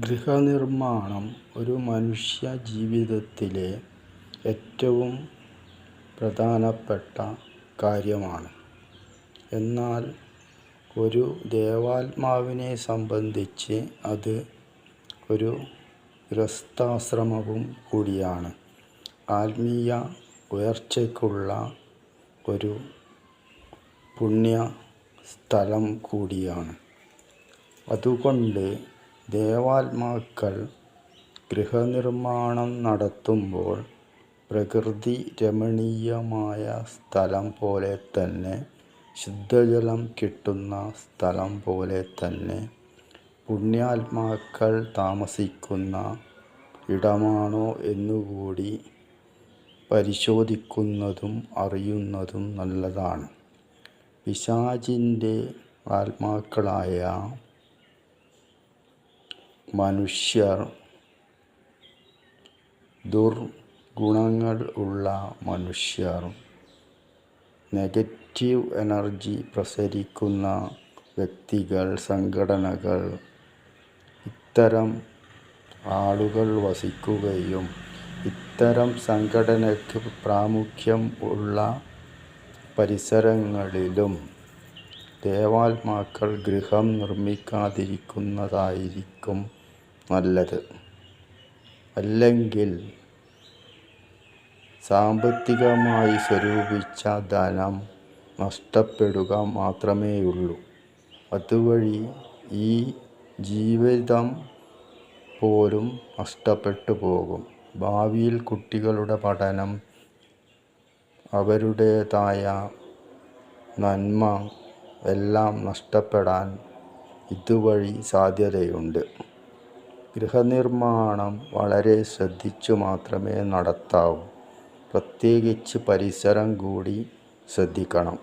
ഗൃഹനിർമ്മാണം ഒരു മനുഷ്യ ജീവിതത്തിലെ ഏറ്റവും പ്രധാനപ്പെട്ട കാര്യമാണ്. എന്നാൽ ഒരു ദേവാത്മാവിനെ സംബന്ധിച്ച് അത് ഒരു ഗൃഹസ്ഥാശ്രമവും കൂടിയാണ്. ആത്മീയ ഉയർച്ചയ്ക്കുള്ള ഒരു പുണ്യ സ്ഥലം കൂടിയാണ്. അതുകൊണ്ട് ദേവാത്മാക്കൾ ഗൃഹനിർമ്മാണം നടത്തുമ്പോൾ പ്രകൃതി രമണീയമായ സ്ഥലം പോലെ തന്നെ ശുദ്ധജലം കിട്ടുന്ന സ്ഥലം പോലെ തന്നെ പുണ്യാത്മാക്കൾ താമസിക്കുന്ന ഇടമാണോ എന്നുകൂടി പരിശോധിക്കുന്നതും അറിയുന്നതും നല്ലതാണ്. പിശാചിന്റെ ആത്മാക്കളായ മനുഷ്യർ ദുർഗുണങ്ങൾ ഉള്ള മനുഷ്യർ. നെഗറ്റീവ് എനർജി പ്രസരിക്കുന്ന വ്യക്തികൾ സംഘടനകൾ ഇത്തരം ആളുകൾ വസിക്കുകയും ഇത്തരം സംഘടനയ്ക്ക് പ്രാമുഖ്യം ഉള്ള പരിസരങ്ങളിലും ദേവാത്മാക്കൾ ഗൃഹം നിർമ്മിക്കാതിരിക്കുന്നതായിരിക്കും നല്ലത്. അല്ലെങ്കിൽ സാമ്പത്തികമായി സ്വരൂപിച്ച ധനം നഷ്ടപ്പെടുക മാത്രമേയുള്ളൂ. അതുവഴി ഈ ജീവിതം പോലും നഷ്ടപ്പെട്ടു പോകും. ഭാവിയിൽ കുട്ടികളുടെ പഠനം അവരുടേതായ നന്മ എല്ലാം നഷ്ടപ്പെടാൻ ഇതുവഴി സാധ്യതയുണ്ട്. ഗൃഹനിർമ്മാണം വളരെ ശ്രദ്ധിച്ചു മാത്രമേ നടത്താവൂ. പ്രത്യേകിച്ച് പരിസരം കൂടി ശ്രദ്ധിക്കണം.